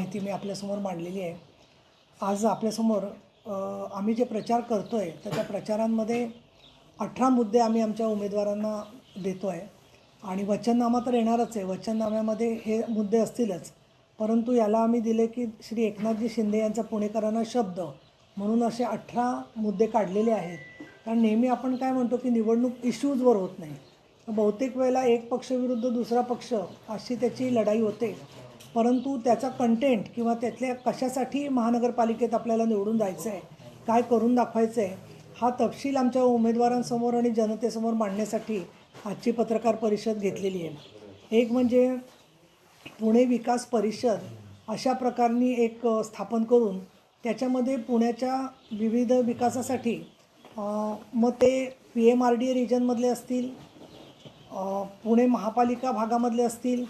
माहिती मी आपल्यासमोर मांडलेली आहे. आज आपल्यासमोर आम्ही जे प्रचार करतो आहे तर त्या प्रचारांमध्ये अठरा मुद्दे आम्ही आमच्या उमेदवारांना देतो आहे आणि वचननामा तर येणारच आहे. वचननाम्यामध्ये हे मुद्दे असतीलच. परंतु याला आम्ही दिले की श्री एकनाथजी शिंदे यांचा पुणेकरांना शब्द म्हणून असे अठरा मुद्दे काढलेले आहेत. कारण नेहमी आपण काय म्हणतो की निवडणूक इश्यूजवर होत नाही. बहुतेक वेळेला एक पक्षविरुद्ध दुसरा पक्ष अशी त्याची लढाई होते. परंतु त्याचा कंटेंट किंवा त्यातल्या कशासाठी महानगरपालिकेत आपल्याला निवडून जायचं आहे काय करून दाखवायचं आहे हा तपशील आमच्या उमेदवारांसमोर आणि जनतेसमोर मांडण्यासाठी आजची पत्रकार परिषद घेतलेली आहे. एक म्हणजे पुणे विकास परिषद अशा प्रकारनी एक स्थापन करून त्याच्यामध्ये पुण्याच्या विविध विकासासाठी मग ते P M R D A रिजनमधले असतील पुणे महापालिका भागामधले असतील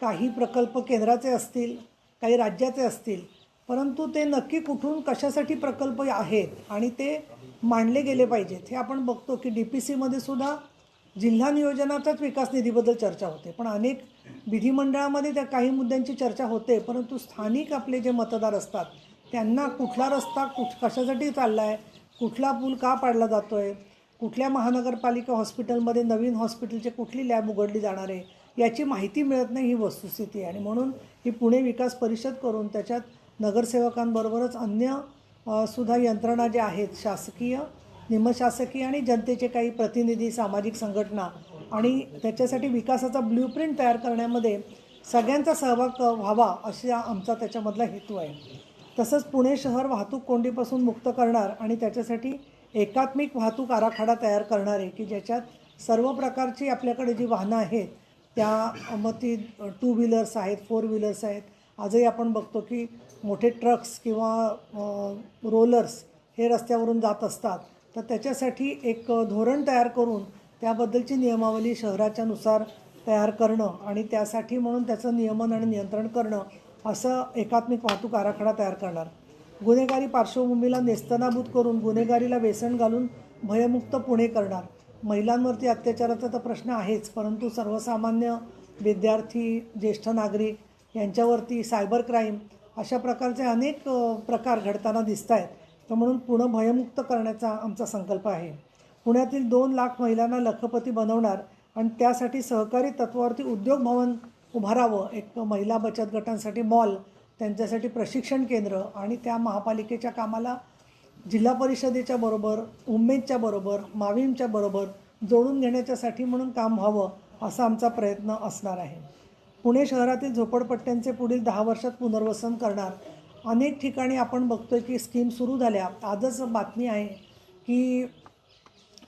काही प्रकल्प केंद्राचे असतील काही राज्याचे असतील परंतु ते नक्की कुठून कशासाठी प्रकल्प आहेत आणि ते मांडले गेले पाहिजेत हे आपण बघतो की डी पी सीमध्ये सुद्धा जिल्हा नियोजनाचाच विकास निधीबद्दल चर्चा होते. पण अनेक विधिमंडळामध्ये त्या काही मुद्द्यांची चर्चा होते परंतु स्थानिक आपले जे मतदार असतात त्यांना कुठला रस्ता कुठ कशासाठी चालला आहे कुठला पूल का पाडला जातो आहे कुठल्या महानगरपालिका हॉस्पिटलमध्ये नवीन हॉस्पिटलचे कुठली लॅब उघडली जाणार आहे याची माहिती मिळत नाही ही वस्तुस्थिती आहे. आणि म्हणून ही पुणे विकास परिषद करून त्याच्यात नगरसेवकांबरोबरच अन्य सुद्धा यंत्रणा ज्या आहेत शासकीय निमशासकीय आणि जनतेचे काही प्रतिनिधी सामाजिक संघटना आणि त्याच्यासाठी विकासाचा ब्ल्यूप्रिंट तयार करण्यामध्ये सगळ्यांचा सहभाग व्हावा असा आमचा त्याच्यामधला हेतू आहे. तसंच पुणे शहर वाहतूक कोंडीपासून मुक्त करणार आणि त्याच्यासाठी एकात्मिक वाहतूक आराखडा तयार करणार आहे की ज्याच्यात सर्व प्रकारची आपल्याकडे जी वाहनं आहेत त्या मग ती टू व्हीलर्स आहेत फोर व्हीलर्स आहेत. आजही आपण बघतो की मोठे ट्रक्स किंवा रोलर्स हे रस्त्यावरून जात असतात. तर त्याच्यासाठी एक धोरण तयार करून त्याबद्दलची नियमावली शहराच्या नुसार तयार करणं आणि त्यासाठी म्हणून त्याचं नियमन आणि नियंत्रण करणं असं एकात्मिक वाहतूक आराखडा तयार करणार. गुन्हेगारी पार्श्वभूमीला नेस्तनाबूत करून गुन्हेगारीला वेसण घालून भयमुक्त पुणे करणार. महिलांवरती अत्याचाराचा तर प्रश्न आहेच परंतु सर्वसामान्य विद्यार्थी ज्येष्ठ नागरिक यांच्यावरती सायबर क्राईम अशा प्रकारचे अनेक प्रकार घडताना दिसत आहेत तर म्हणून पुणं भयमुक्त करण्याचा आमचा संकल्प आहे. पुण्यातील दोन लाख महिलांना लखपती बनवणार आणि त्यासाठी सहकारी तत्वावरती उद्योग भवन उभारावं एक महिला बचत गटांसाठी मॉल त्यांच्यासाठी प्रशिक्षण केंद्र आणि त्या महापालिकेच्या कामाला जिल्हा परिषदेच्या बरोबर उमेदच्या बरोबर माविमच्या बरोबर जोडून घेण्याच्यासाठी म्हणून काम व्हावं असा आमचा प्रयत्न असणार आहे. पुणे शहरातील झोपडपट्ट्यांचे पुढील दहा वर्षात पुनर्वसन करणार अनेक ठिकाणी आपण बघतोय की स्कीम सुरू झाल्या. आजच बातमी आहे की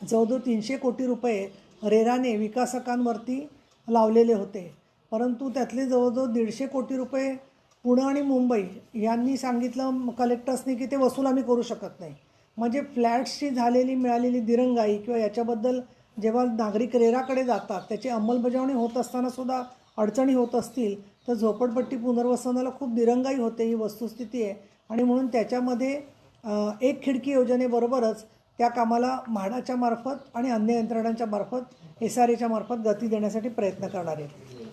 जवळजवळ तीनशे कोटी रुपये रेराने विकासकांवरती लावलेले होते. परंतु त्यातले जवळजवळ दीडशे कोटी रुपये पुणे आणि मुंबई यांनी सांगितलं कलेक्टर्सनी की ते वसूल आम्ही करू शकत नाही. म्हणजे फ्लॅट्सची झालेली मिळालेली दिरंगाई किंवा याच्याबद्दल जेव्हा नागरिक रेराकडे जातात त्याची अंमलबजावणी होत असताना सुद्धा अडचणी होत असतील तर झोपडपट्टी पुनर्वसनाला खूप दिरंगाई होते ही वस्तुस्थिती आहे. आणि म्हणून त्याच्यामध्ये एक खिडकी योजनेबरोबरच त्या कामाला म्हाडाच्या मार्फत आणि अन्य यंत्रणांच्या मार्फत एस आर एच्या मार्फत गती देण्यासाठी प्रयत्न करणार आहेत.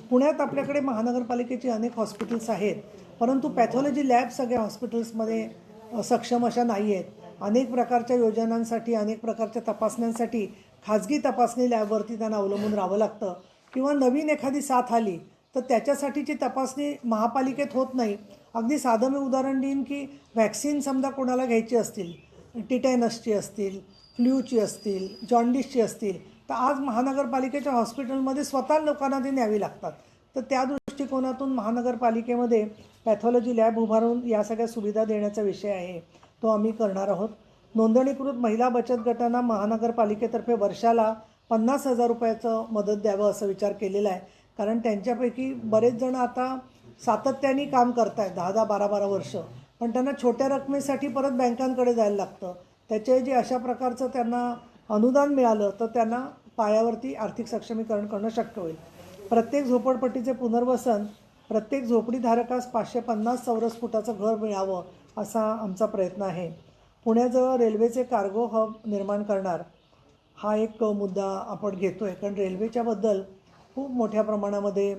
पुण्यात आपल्याकडे महानगरपालिकेची अनेक हॉस्पिटल्स आहेत परंतु पॅथॉलॉजी लॅब सगळ्या हॉस्पिटल्समध्ये सक्षम अशा नाही आहेत अनेक प्रकारच्या योजनांसाठी अनेक प्रकारच्या तपासण्यांसाठी खाजगी तपासणी लॅबवरती त्यांना अवलंबून राहावं लागतं. किंवा नवीन एखादी साथ आली तर त्याच्यासाठीची तपासणी महापालिकेत होत नाही. अगदी साधं मी उदाहरण देईन की व्हॅक्सिन समजा कोणाला घ्यायची असतील टिटॅनसची असतील फ्ल्यूची असतील जॉन्डिसची असतील तर आज महानगरपालिकेच्या हॉस्पिटलमध्ये स्वतः लोकांना ते न्यावी लागतात. तर त्या दृष्टिकोनातून महानगरपालिकेमध्ये पॅथॉलॉजी लॅब उभारून या सगळ्या सुविधा देण्याचा विषय आहे तो आम्ही करणार आहोत. नोंदणीकृत महिला बचत गटांना महानगरपालिकेतर्फे वर्षाला पन्नास हजार रुपयाचं मदत द्यावं असं विचार केलेला आहे. कारण त्यांच्यापैकी बरेच जण आता सातत्याने काम करत आहेत दहा दहा बारा बारा वर्ष. पण त्यांना छोट्या रकमेसाठी परत बँकांकडे जायला लागतं. त्याचे जे अशा प्रकारचं त्यांना अनुदान मिळालं तर त्यांना पायावरती आर्थिक सक्षमीकरण करणं शक्य होईल. प्रत्येक झोपडपट्टीचे पुनर्वसन प्रत्येक झोपडीधारकास पाचशे पन्नास चौरस फुटाचं घर मिळावं असा आमचा प्रयत्न आहे. पुण्याजवळ रेल्वेचे कार्गो हब निर्माण करणार हा एक मुद्दा आपण घेतो आहे कारण रेल्वेच्याबद्दल खूप मोठ्या प्रमाणामध्ये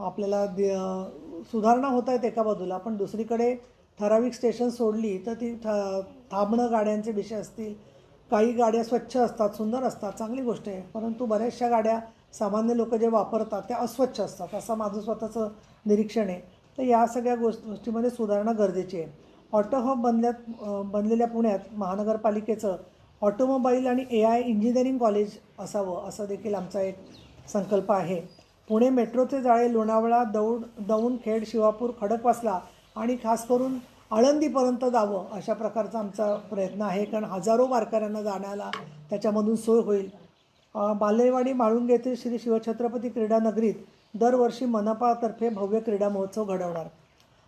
आपल्याला दे सुधारणा होत आहेत एका बाजूला. पण दुसरीकडे ठराविक स्टेशन सोडली तर ती थ थांबणं गाड्यांचे विषय असतील काही गाड्या स्वच्छ असतात सुंदर असतात चांगली गोष्ट आहे. परंतु बऱ्याचशा गाड्या सामान्य लोक जे वापरतात त्या अस्वच्छ असतात. असं माझं स्वतःचं निरीक्षण आहे. तर या सगळ्या गोष्ट गोष्टीमध्ये सुधारणा गरजेची आहे. ऑटो हब बनल्यात बनलेल्या पुण्यात महानगरपालिकेचं ऑटोमोबाईल आणि ए आय इंजिनिअरिंग कॉलेज असावं असं देखील आमचा एक संकल्प आहे. पुणे मेट्रोचे जाळे लोणावळा दौड दौंड खेड शिवापूर खडकवासला आणि खास करून आळंदीपर्यंत जावं अशा प्रकारचा आमचा प्रयत्न आहे. कारण हजारो वारकऱ्यांना जाण्याला त्याच्यामधून सोय होईल. बालेवाडी म्हाळुंगे येथील श्री शिवछत्रपती क्रीडा नगरीत दरवर्षी मनपातर्फे भव्य क्रीडा महोत्सव घडवणार.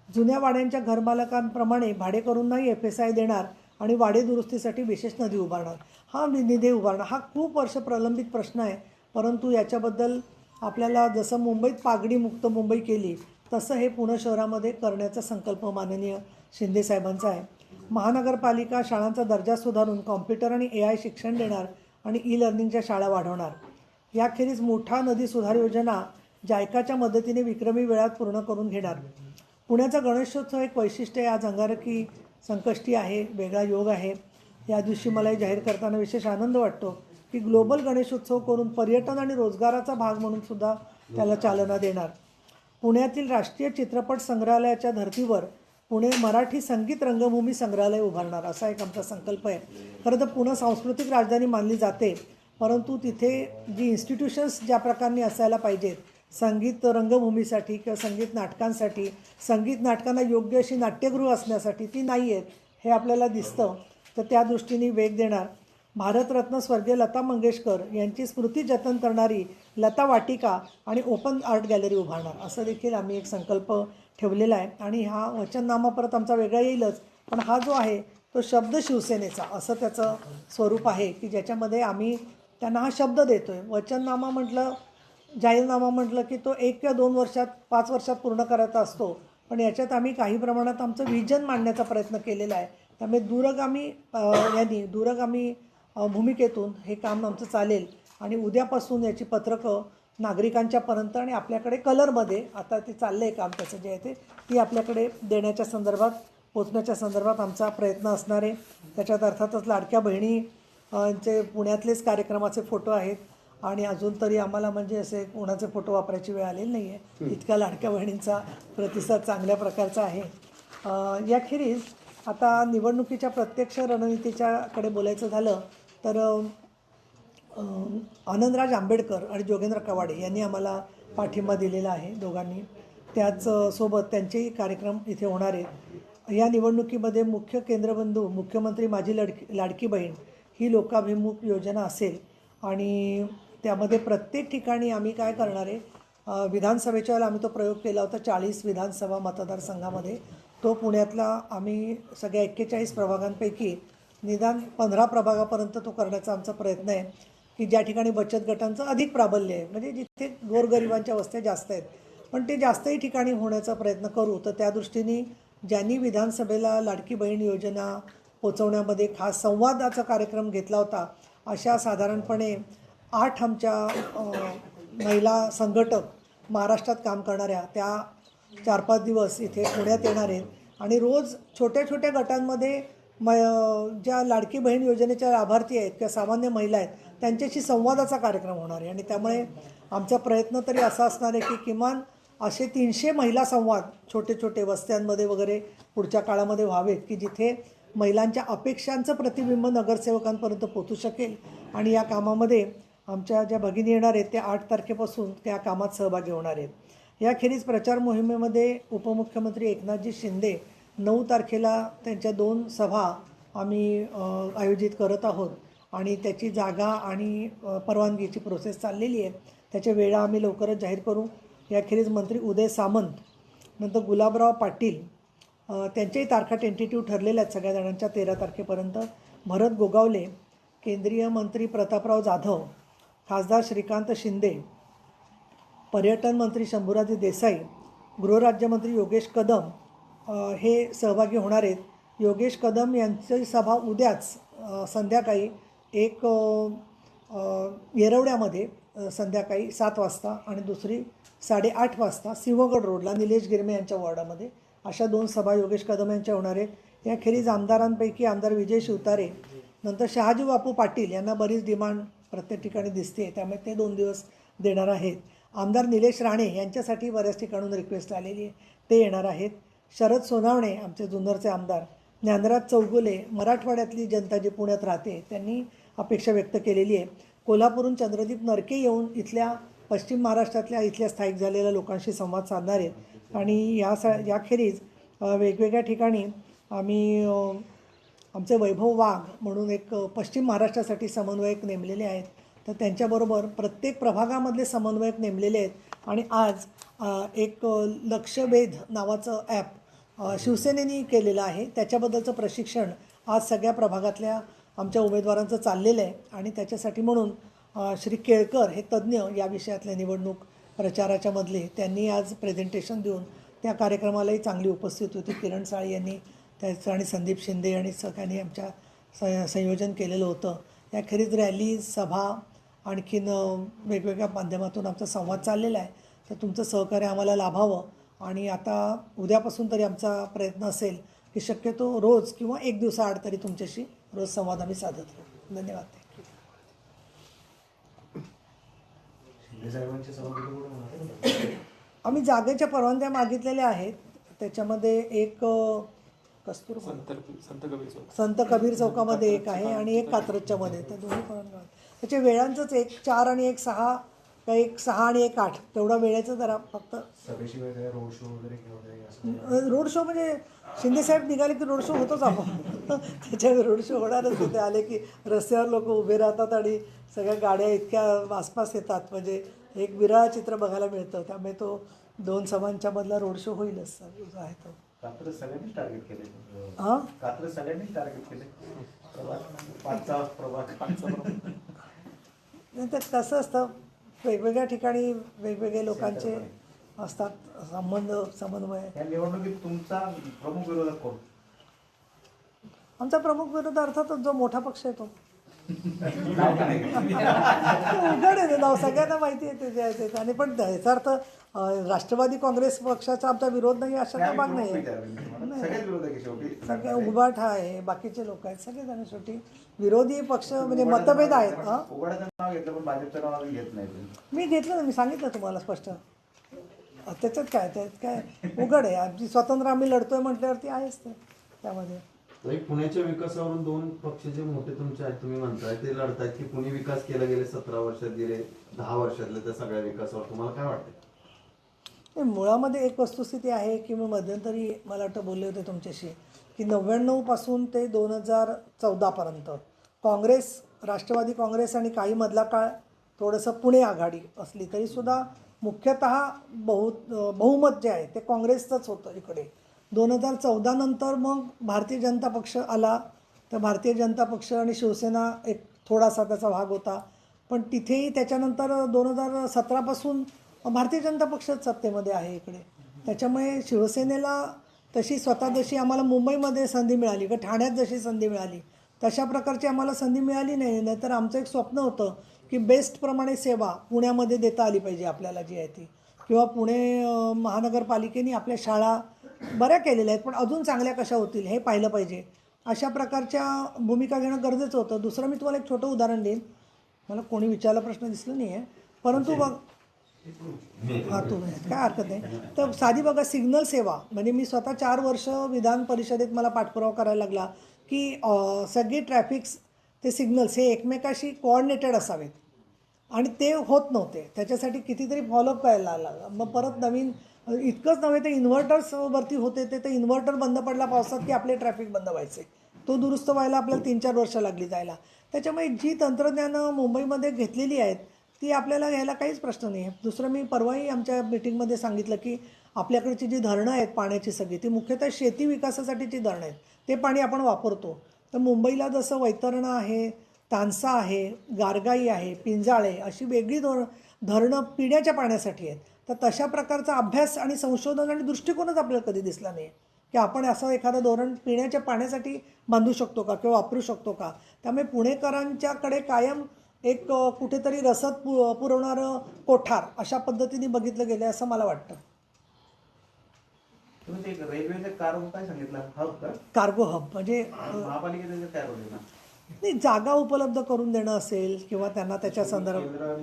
जुन्या वाड्यांच्या घरमालकांप्रमाणे भाडेकरूंनाही एफ एस आय देणार आणि वाडे दुरुस्तीसाठी विशेष नदी उभारणार. हा निधी उभारणार. हा खूप वर्ष प्रलंबित प्रश्न आहे. परंतु याच्याबद्दल आपल्याला जसं मुंबईत पागडी मुक्त मुंबई केली तसं हे पुणे शहरामध्ये करण्याचा संकल्प माननीय शिंदे साहेबांचा आहे. महानगरपालिका शाळांचा दर्जा सुधारून कॉम्प्युटर आणि ए आय शिक्षण देणार आणि ई लर्निंगच्या शाळा वाढवणार. याखेरीज मोठा नदी सुधार योजना जायकाच्या मदतीने विक्रमी वेळात पूर्ण करून घेणार. पुण्याचा गणेशोत्सव एक वैशिष्ट्य आहे. आज अंगारकी संकष्टी आहे. वेगळा योग आहे. या दिवशी मला हे जाहीर करताना विशेष आनंद वाटतो की ग्लोबल गणेशोत्सव करून पर्यटन आणि रोजगाराचा भाग म्हणून सुद्धा त्याला चालना देणार. पुण्यातील राष्ट्रीय चित्रपट संग्रहालयाच्या धर्तीवर पुणे मराठी संगीत रंगभूमी संग्रहालय उभारणार असा एक आमचा संकल्प आहे. खरं तर पुणे सांस्कृतिक राजधानी मानली जाते परंतु तिथे जी इन्स्टिट्यूशन्स ज्या प्रकारे असायला पाहिजेत संगीत रंगभूमीसाठी किंवा संगीत नाटकांसाठी संगीत नाटकांना योग्य अशी नाट्यगृह असण्यासाठी ती नाही आहेत हे आपल्याला दिसतं. तर त्या दृष्टीने वेग देणार. भारतरत्न स्वर्गीय लता मंगेशकर यांची स्मृती जतन करणारी लता वाटिका आणि ओपन आर्ट गॅलरी उभारणार. असं देखील आम्ही एक संकल्प ठेवलेला आहे. आणि हा वचननामा परत आमचा वेगळा येईलच. पण हा जो आहे तो शब्द शिवसेनेचा असं त्याचं स्वरूप आहे की ज्याच्यामध्ये आम्ही त्यांना हा शब्द देतो आहे वचननामा म्हटलं जाहीरनामा म्हटलं की तो एक किंवा दोन वर्षात पाच वर्षात पूर्ण करायचा असतो. पण याच्यात आम्ही काही प्रमाणात आमचं व्हिजन मांडण्याचा प्रयत्न केलेला आहे. त्यामुळे दूरगामी यांनी दूरगामी भूमिकेतून हे काम आमचं चालेल. आणि उद्यापासून याची पत्रकं नागरिकांच्यापर्यंत आणि आपल्याकडे कलरमध्ये आता ते चाललं आहे काम त्याचं जे आहे ते ती आपल्याकडे देण्याच्या संदर्भात पोचण्याच्या संदर्भात आमचा प्रयत्न असणार आहे. त्याच्यात अर्थातच लाडक्या बहिणी अ, चे पुण्यातलेच कार्यक्रमाचे फोटो आहेत. आणि अजून तरी आम्हाला म्हणजे असे कोणाचे फोटो वापरायची वेळ आलेली नाही आहे इतक्या लाडक्या बहिणींचा प्रतिसाद चांगल्या प्रकारचा आहे. याखेरीज आता निवडणुकीच्या प्रत्यक्ष रणनीतीच्याकडे बोलायचं झालं तर आनंदराज आंबेडकर आणि जोगेंद्र कवाडे यांनी आम्हाला पाठिंबा दिलेला आहे दोघांनी. त्याच सोबत त्यांचेही कार्यक्रम इथे होणार आहेत. या निवडणुकीमध्ये मुख्य केंद्रबंधू मुख्यमंत्री माझी लडकी लाडकी बहीण ही लोकाभिमुख योजना असेल आणि त्यामध्ये प्रत्येक ठिकाणी आम्ही काय करणार आहे विधानसभेच्या वेळेला आम्ही तो प्रयोग केला होता चाळीस विधानसभा मतदारसंघामध्ये. तो पुण्यातला आम्ही सगळ्या एक्केचाळीस प्रभागांपैकी निदान पंधरा प्रभागापर्यंत तो करण्याचा आमचा प्रयत्न आहे की ज्या ठिकाणी बचत गटांचं अधिक प्राबल्य आहे म्हणजे जिथे गोरगरिबांच्या वस्त्या जास्त आहेत पण ते जास्तही ठिकाणी होण्याचा प्रयत्न करू. तर त्या दृष्टीने ज्यांनी विधानसभेला लाडकी बहीण योजना पोचवण्यामध्ये खास संवादाचा कार्यक्रम घेतला होता अशा साधारणपणे आठ आमच्या महिला संघटक महाराष्ट्रात काम करणाऱ्या त्या चार पाच दिवस इथे पुण्यात येणार आहेत. आणि रोज छोट्या छोट्या गटांमध्ये म ज्या लाडकी बहीण योजनेच्या लाभार्थी आहेत किंवा सामान्य महिला आहेत त्यांच्याशी संवादाचा कार्यक्रम होणार आहे. आणि त्यामुळे आमचा प्रयत्न तरी असा असणार आहे की किमान असे तीनशे महिला संवाद छोटे छोटे वस्त्यांमध्ये वगैरे पुढच्या काळामध्ये व्हावेत की जिथे महिलांच्या अपेक्षांचं प्रतिबिंब नगरसेवकांपर्यंत पोचू शकेल. आणि या कामामध्ये आमच्या ज्या भगिनी येणार आहेत त्या आठ तारखेपासून त्या कामात सहभागी होणार आहेत. याखेरीज प्रचार मोहिमेमध्ये उपमुख्यमंत्री एकनाथजी शिंदे नऊ तारखेला त्यांच्या दोन सभा आम्ही आयोजित करत आहोत. आणि त्याची जागा आणि परवानगीची प्रोसेस चाललेली आहे. त्याच्या वेळा आम्ही लवकरच जाहीर करू. याखेरीज मंत्री उदय सामंत नंतर गुलाबराव पाटील त्यांच्याही तारखा टेंटेटिव्ह ठरलेल्या आहेत सगळ्या जणांच्या तेरा तारखेपर्यंत. भरत गोगावले केंद्रीय मंत्री प्रतापराव जाधव खासदार श्रीकांत शिंदे पर्यटन मंत्री शंभूराजे देसाई गृहराज्यमंत्री योगेश कदम हे सहभागी होणार आहेत. योगेश कदम यांची सभा उद्याच संध्याकाळी एक येरवड्यामध्ये संध्याकाळी सात वाजता आणि दुसरी साडेआठ वाजता सिंहगड रोडला निलेश गिरमे यांच्या वॉर्डामध्ये अशा दोन सभा योगेश कदम यांच्या होणार आहेत. याखेरीज आमदारांपैकी आमदार विजय शिवतारे नंतर शहाजी बापू पाटील यांना बरीच डिमांड प्रत्येक ठिकाणी दिसते त्यामुळे ते दोन दिवस देणार आहेत. आमदार निलेश राणे यांच्यासाठी बऱ्याच ठिकाणून रिक्वेस्ट आलेली आहे. ते येणार आहेत. शरद सोनावणे आमचे जुन्नरचे आमदार ज्ञानराज चौगुले मराठवाड्यातली जनता जी पुण्यात राहते त्यांनी अपेक्षा व्यक्त केलेली आहे. कोल्हापूरहून चंद्रदीप नरके येऊन इथल्या पश्चिम महाराष्ट्रातल्या इथल्या स्थायिक झालेल्या लोकांशी संवाद साधणार आहेत. आणि या सा याखेरीज वेगवेगळ्या ठिकाणी आम्ही आमचे वैभव वाघ म्हणून एक पश्चिम महाराष्ट्रासाठी समन्वयक नेमलेले आहेत. तर त्यांच्याबरोबर प्रत्येक प्रभागामधले समन्वयक नेमलेले आहेत. आणि आज एक अ, लक्षवेध नावाचं ॲप शिवसेनेने केलेलं आहे. त्याच्याबद्दलचं प्रशिक्षण आज सगळ्या प्रभागातल्या आमच्या उमेदवारांचं चाललेलं आहे. आणि त्याच्यासाठी म्हणून श्री केळकर हे तज्ज्ञ या विषयातले निवडणूक प्रचाराच्या मधले. त्यांनी आज प्रेझेंटेशन देऊन त्या कार्यक्रमालाही चांगली उपस्थित होती. किरण साळी यांनी त्याचं आणि संदीप शिंदे आणि सगळ्यांनी आमच्या स संयोजन केलेलं होतं. याखेरीज रॅली सभा आणखीन वेगवेगळ्या माध्यमातून आमचा संवाद चाललेला आहे. तर तुमचं सहकार्य आम्हाला लाभावं. आणि आता उद्यापासून तरी आमचा प्रयत्न असेल की शक्यतो रोज किंवा एक दिवसाआड तरी तुमच्याशी रोज संवाद आम्ही साधत राहू. धन्यवाद? आम्ही जागेच्या परवानग्या मागितलेल्या आहेत. त्याच्यामध्ये एक अ, कस्तुरबा. संत संत कबीर चौक. संत कबीर चौकामध्ये एक आहे आणि एक कात्रजच्या मध्ये त्या दोन्ही परवानग्या. त्याच्या वेळांचंच एक चार आणि एक सहा का एक सहा आणि एक आठ तेवढा वेळेचं जरा फक्त. रोड शो वगैरे रोड शो म्हणजे शिंदेसाहेब निघाले की रोड शो होतोच आपण. त्याच्या रोड शो होणारच होते. आले की रस्त्यावर लोक उभे राहतात आणि सगळ्या गाड्या इतक्या आसपास येतात. म्हणजे एक विरळ चित्र बघायला मिळतं. त्यामुळे तो दोन सभांच्या मधला रोड शो होईलच जो आहे तो. हां? टार्गेट कसं असतं. वेगवेगळ्या ठिकाणी वेगवेगळे लोकांचे असतात संबंध समन्वय या निवडणुकीत तुमचा प्रमुख विरोधक कोण? आमचा प्रमुख विरोध अर्थातच जो मोठा पक्ष आहे तो. उघड आहे ते नाव सगळ्यांना माहिती आहे ते जे आहे ते. आणि पण याचा अर्थ राष्ट्रवादी काँग्रेस पक्षाचा आमचा विरोध नाही अशा नाही, भाग नाही. सगळे उभाठ आहे बाकीचे लोक आहेत सगळेजण शेवटी विरोधी पक्ष म्हणजे मतभेद आहेत हां? उघडाचं नाव घेतलं पण भाजपचं नाव अजून घेत नाही तुम्ही. मी घेतलं ना मी सांगितलं तुम्हाला स्पष्ट. त्याच्यात काय त्यात काय उघड आहे. आमची स्वतंत्र आम्ही लढतोय म्हटल्यावरती आहेच ते त्यामध्ये. पुण्याच्या विकासावरून दोन पक्ष जे मोठे तुमचे आहेत तुम्ही म्हणताय ते लढतायत की पुणे विकास केला गेले सतरा वर्षात गेले दहा वर्षातले त्या सगळ्या विकासावर. तुम्हाला काय वाटतं मुळामध्ये एक वस्तुस्थिती आहे की मी मध्यंतरी मला वाटतं बोलले होते तुमच्याशी की नव्याण्णवपासून ते दोन हजार चौदापर्यंत काँग्रेस राष्ट्रवादी काँग्रेस आणि काही मधला काळ थोडंसं पुणे आघाडी असली तरीसुद्धा मुख्यतः बहु बहुमत जे आहे ते काँग्रेसचंच होतं इकडे. दोन हजार चौदानंतर मग भारतीय जनता पक्ष आला तर भारतीय जनता पक्ष आणि शिवसेना एक थोडासा त्याचा भाग होता. पण तिथेही त्याच्यानंतर दोन हजार सतरापासून भारतीय जनता पक्षच सत्तेमध्ये आहे इकडे. त्याच्यामुळे शिवसेनेला तशी स्वतः जशी आम्हाला मुंबईमध्ये संधी मिळाली किंवा ठाण्यात जशी संधी मिळाली तशा प्रकारची आम्हाला संधी मिळाली नाही. नाहीतर आमचं एक स्वप्न होतं की बेस्टप्रमाणे सेवा पुण्यामध्ये देता आली पाहिजे आपल्याला जी आहे ती. किंवा पुणे महानगरपालिकेने आपल्या शाळा बऱ्या केलेल्या आहेत पण अजून चांगल्या कशा होतील हे पाहिलं पाहिजे. अशा प्रकारच्या भूमिका घेणं गरजेचं होतं. दुसरं मी तुम्हाला एक छोटं उदाहरण देईन. मला कोणी विचारला प्रश्न दिसला नाही आहे परंतु हा तू काय हरकत नाही. तर साधी बघा सिग्नल सेवा. म्हणजे मी स्वतः चार वर्ष विधान परिषदेत मला पाठपुरावा करायला लागला की सगळे ट्रॅफिक्स ते सिग्नल्स हे एकमेकाशी कोऑर्डिनेटेड असावेत. आणि ते होत नव्हते. त्याच्यासाठी कितीतरी फॉलोअप करायला लागला. मग परत नवीन इतकंच नव्हे ते इन्व्हर्टर्सवरती होते ते तर इन्व्हर्टर बंद पडला पावसात की आपले ट्रॅफिक बंद व्हायचे. तो दुरुस्त व्हायला आपल्याला तीन चार वर्ष लागली जायला. त्याच्यामुळे जी तंत्रज्ञानं मुंबईमध्ये घेतलेली आहेत ती आपल्याला घ्यायला काहीच प्रश्न नाही आहे. दुसरं मी परवाही आमच्या मिटिंगमध्ये सांगितलं की आपल्याकडची जी धरणं आहेत पाण्याची सगळी ती मुख्यतः शेती विकासासाठीची धरणं आहेत. ते पाणी आपण वापरतो. तर मुंबईला जसं वैतरणं आहे तानसा आहे गारगाई आहे पिंजाळे अशी वेगळी धोरण धरणं पिण्याच्या पाण्यासाठी आहेत. तर तशा प्रकारचा अभ्यास आणि संशोधन आणि दृष्टिकोनच आपल्याला कधी दिसला नाही. की आपण असं एखादं धोरण पिण्याच्या पाण्यासाठी बांधू शकतो का किंवा वापरू शकतो का? त्यामुळे पुणेकरांच्याकडे कायम एक कुठेतरी रसद पु पुरवणारं कोठार अशा पद्धतीने बघितलं गेलं असं मला वाटतं. कार्गो हब म्हणजे नाही जागा उपलब्ध करून देणं असेल किंवा त्यांना त्याच्या संदर्भात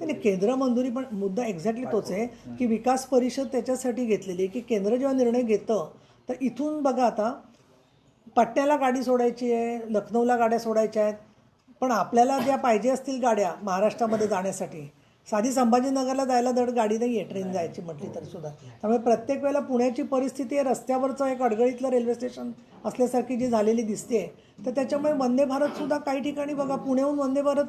नाही, केंद्र मंजुरी पण मुद्दा एक्झॅक्टली तोच आहे की विकास परिषद त्याच्यासाठी घेतलेली आहे की केंद्र जेव्हा निर्णय घेतं तर इथून बघा आता पट्ट्याला गाडी सोडायची आहे लखनौला गाड्या सोडायच्या आहेत पण आपल्याला ज्या पाहिजे असतील गाड्या महाराष्ट्रामध्ये जाण्यासाठी. साधी संभाजीनगरला जायला धड गाडी नाही आहे ट्रेन जायची म्हटली तरी सुद्धा. त्यामुळे प्रत्येक वेळेला पुण्याची परिस्थिती आहे रस्त्यावरचं एक अडगळीतलं रेल्वे स्टेशन असल्यासारखी जी झालेली दिसते तर त्याच्यामुळे वंदे भारतसुद्धा काही ठिकाणी बघा पुण्याहून वंदे भारत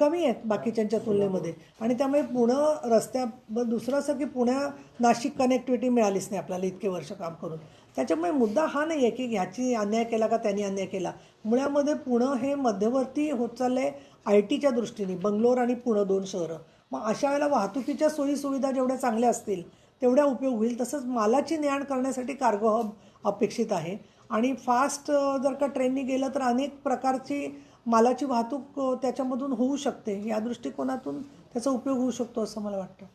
कमी आहेत बाकीच्यांच्या तुलनेमध्ये. आणि त्यामुळे पुणं रस्त्या दुसरं असं की पुण्या नाशिक कनेक्टिव्हिटी मिळालीच नाही आपल्याला इतके वर्ष काम करून. त्याच्यामुळे मुद्दा हा नाही आहे की ह्याची अन्याय केला का त्यांनी अन्याय केला. मुळामध्ये पुणं हे मध्यवर्ती होत चाललं आहे आय टीच्या दृष्टीने बंगलोर आणि पुणं दोन शहरं. मग अशा वेळेला वाहतुकीच्या सोयीसुविधा जेवढ्या चांगल्या असतील तेवढ्या उपयोग होईल तसंच मालाची ने आण करण्यासाठी कार्गो हब अपेक्षित आहे. आणि फास्ट जर का ट्रेननी गेलं तर अनेक प्रकारची मालाची वाहतूक त्याच्यामधून होऊ शकते. या दृष्टिकोनातून त्याचा उपयोग होऊ शकतो असं मला वाटतं.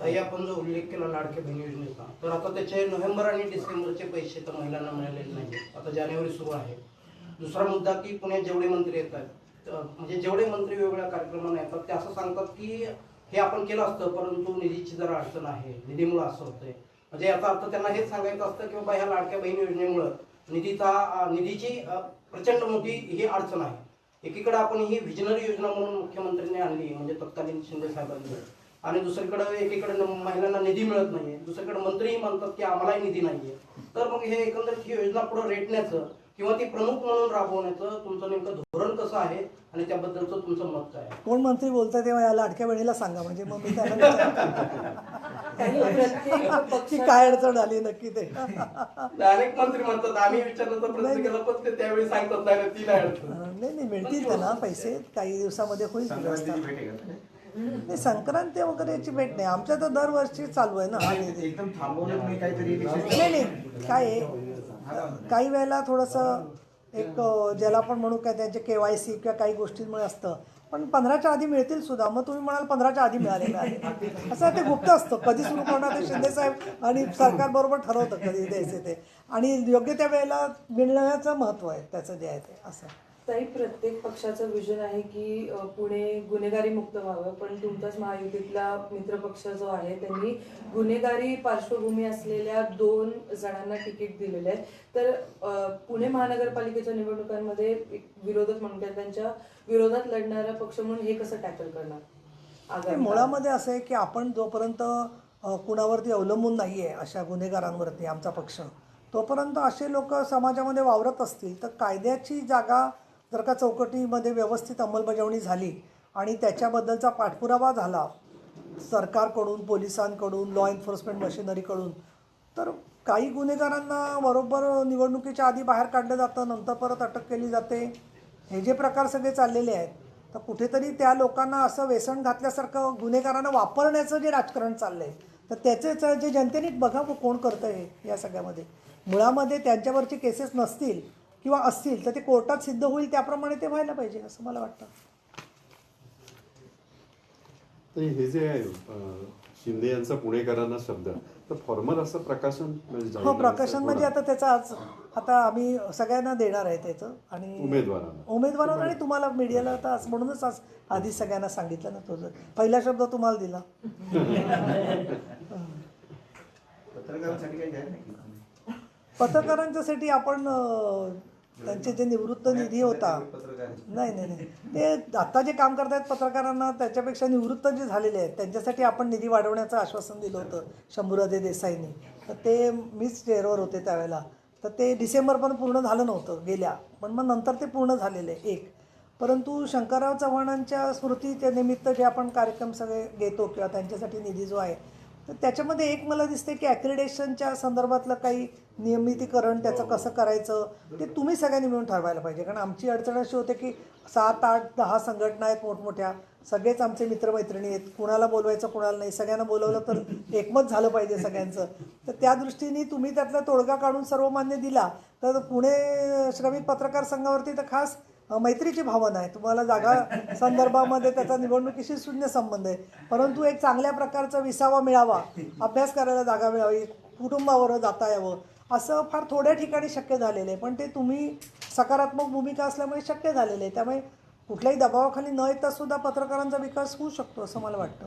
ताई आपण जो उल्लेख केला लाडक्या बहीण योजनेचा तर आता त्याचे नोव्हेंबर आणि डिसेंबरचे पैसे तर महिलांना मिळालेले नाही आता जानेवारी सुरू आहे. दुसरा मुद्दा की पुण्यात जेवढे मंत्री येतात म्हणजे जेवढे मंत्री वेगवेगळ्या कार्यक्रमांना येतात ते असं सांगतात की हे आपण केलं असतं परंतु निधीची जरा अडचण आहे. निधीमुळे असं होतंय. म्हणजे याचा अर्थ त्यांना हेच सांगायचं असतं की बाबा ह्या लाडक्या बहीण योजनेमुळं निधीचा निधीची प्रचंड मोठी ही अडचण आहे. एकीकडे आपण ही व्हिजनरी योजना म्हणून मुख्यमंत्र्यांनी आणली म्हणजे तत्कालीन शिंदे साहेबांनी. आणि दुसरीकडे एकीकडे महिलांना निधी मिळत नाहीये. दुसरीकडे मंत्रीही म्हणतात की आम्हालाही निधी नाहीये. तर मग हे एकंदरीत ही योजना पुढे रेटण्याचं किंवा ती प्रमुख म्हणून राबवण्याचं तुमचं नेमकं धोरण कसं आहे आणि त्याबद्दलचं तुमचं मत काय आहे? कोण मंत्री बोलतं तेव्हा या लाडक्या बहिणीला सांगा म्हणजे मग मी त्यांना पक्षात काय अडचण आली नक्की ते. अनेक मंत्री म्हणतात आम्ही विचारलं तर पण ते त्यावेळी सांगतात नाही ती नाही अडचण. नाही नाही मिळतील त्यांना पैसे काही दिवसामध्ये होईल नाही संक्रांती वगैरे याची भेट नाही. आमच्या तर दरवर्षी चालू आहे ना. एकदम थांबवलं काहीतरी नाही नाही काय आहे, काही वेळेला थोडंसं एक ज्याला आपण म्हणू काय त्यांचे के वाय सी किंवा काही गोष्टींमुळे असतं. पण पंधराच्या आधी मिळतील सुद्धा. मग तुम्ही म्हणाल पंधराच्या आधी मिळाले मिळाले. असं ते गुप्त असतं. कधी सुरू करणार ते शिंदे साहेब आणि सरकार बरोबर ठरवतं कधी द्यायचे ते. आणि योग्य त्या वेळेला मिळण्याचं महत्त्व आहे. त्याचं जे आहे ते असं ताई प्रत्येक पक्षाचं विजन आहे की पुणे गुन्हेगारी मुक्त व्हावं. पण तुमचाच महायुतीतला मित्रपक्ष जो आहे त्यांनी गुन्हेगारी पार्श्वभूमी असलेल्या दोन जणांना तिकीट दिलेलं आहे तर पुणे महानगरपालिकेच्या निवडणुकांमध्ये विरोधक म्हणतात त्यांच्या विरोधात लढणारा पक्ष म्हणून हे कसं टॅकल करणार? मुळामध्ये असं आहे की आपण जोपर्यंत कुणावरती अवलंबून नाही आहे अशा गुन्हेगारांवरती आमचा पक्ष तोपर्यंत असे लोक समाजामध्ये वावरत असतील तर कायद्याची जागा जर का चौकटीमध्ये व्यवस्थित अंमलबजावणी झाली आणि त्याच्याबद्दलचा पाठपुरावा झाला सरकारकडून पोलिसांकडून लॉ एन्फोर्समेंट मशिनरीकडून तर काही गुन्हेगारांना बरोबर निवडणुकीच्या आधी बाहेर काढलं जातं नंतर परत अटक केली जाते. हे जे प्रकार सगळे चाललेले आहेत तर कुठेतरी त्या लोकांना असं व्यसन घातल्यासारखं गुन्हेगारांना वापरण्याचं जे राजकारण चाललं आहे तर त्याचेच जे जनतेने बघा कोण करतं आहे या सगळ्यामध्ये. मुळामध्ये त्यांच्यावरचे केसेस नसतील किंवा असतील तर ते कोर्टात सिद्ध होईल त्याप्रमाणे ते व्हायला पाहिजे असं मला वाटतं तर हे जे शिंदे यांचा पुणेकरांना शब्द तर फॉर्मल असं प्रकाशन म्हणजे हो प्रकाशन म्हणजे. आता त्याचा आज आता आम्ही सगळ्यांना देणार आहे त्याचं आणि उमेदवारांना. उमेदवारांना आणि तुम्हाला मीडियाला आता आज म्हणूनच आज आधी सगळ्यांना सांगितलं ना तुझं पहिला शब्द तुम्हाला दिला. पत्रकारांच्यासाठी आपण त्यांचे जे निवृत्त निधी होता. नाही नाही नाही. ते आता जे काम करतायत पत्रकारांना त्याच्यापेक्षा निवृत्त जे झालेले आहेत त्यांच्यासाठी आपण निधी वाढवण्याचं आश्वासन दिलं होतं शंभूराजे देसाईंनी. तर ते मीच चेअरवर होते त्यावेळेला. तर ते डिसेंबरपर्यंत पूर्ण झालं नव्हतं गेल्या. पण मग नंतर ते पूर्ण झालेलं एक. परंतु शंकरराव चव्हाणांच्या स्मृतीच्या निमित्त जे आपण कार्यक्रम सगळे घेतो किंवा त्यांच्यासाठी निधी जो आहे तर त्याच्यामध्ये एक मला दिसते की ॲक्रिडेशनच्या संदर्भातलं काही नियमितीकरण त्याचं कसं करायचं ते तुम्ही सगळ्यांनी मिळून ठरवायला पाहिजे. कारण आमची अडचण अशी होते की सात आठ दहा संघटना आहेत मोठमोठ्या सगळेच आमचे मित्रमैत्रिणी आहेत. कुणाला बोलवायचं कुणाला नाही. सगळ्यांना बोलवलं तर एकमत झालं पाहिजे सगळ्यांचं. तर त्या दृष्टीने तुम्ही त्यातला तोडगा काढून सर्वमान्य दिला. तर पुणे श्रमिक पत्रकार संघावरती तर खास मैत्रीची भावना आहे. तुम्हाला जागा संदर्भामध्ये त्याचा निवडणुकीशी शून्य संबंध आहे. परंतु एक चांगल्या प्रकारचा विसावा मिळावा अभ्यास करायला जागा मिळावी कुटुंबाबरोबर जाता यावं असं फार थोड्या ठिकाणी शक्य झालेलं आहे. पण ते तुम्ही सकारात्मक भूमिका असल्यामुळे शक्य झालेलं आहे. त्यामुळे कुठल्याही दबावाखाली न येता सुद्धा पत्रकारांचा विकास होऊ शकतो असं मला वाटतं.